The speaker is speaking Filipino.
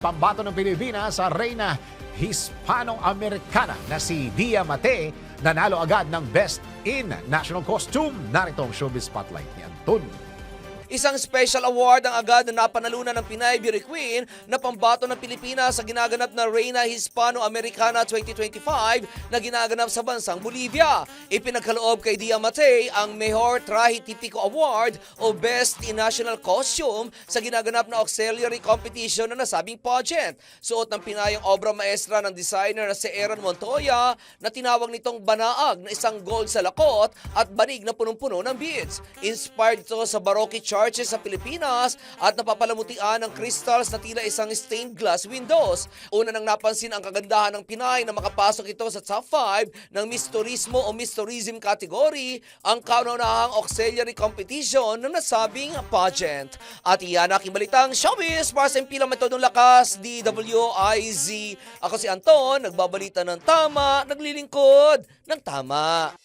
Pambato ng Pilipinas sa Reyna Hispano-Americana na si Dia Mate nanalo agad ng Best in National Costume. Narito ang showbiz spotlight ni Anton. Isang special award ang agad na napanalunan ng Pinay Beauty Queen na pambato ng Pilipinas sa ginaganap na Reina Hispano-Americana 2025 na ginaganap sa bansang Bolivia. Ipinagkaloob kay Dia Matei ang Mejor Traje Típico Award o Best in National Costume sa ginaganap na auxiliary competition na nasabing pageant. Suot ng Pinay ang obra maestra ng designer na si Aaron Montoya na tinawag nitong banaag na isang gold sa lakot at banig na punong-puno ng beads. Inspired ito sa Baroque churches sa Pilipinas at napapalamutian ng crystals na tila isang stained glass windows. Una nang napansin ang kagandahan ng Pinay na makapasok ito sa top 5 ng Miss Turismo o Miss Tourism category, ang kauna-unahang auxiliary competition ng nasabing pageant. At iyan ang balitang showbiz para sa impilang metodong lakas, DWIZ. Ako si Anton, nagbabalita ng tama, naglilingkod ng tama.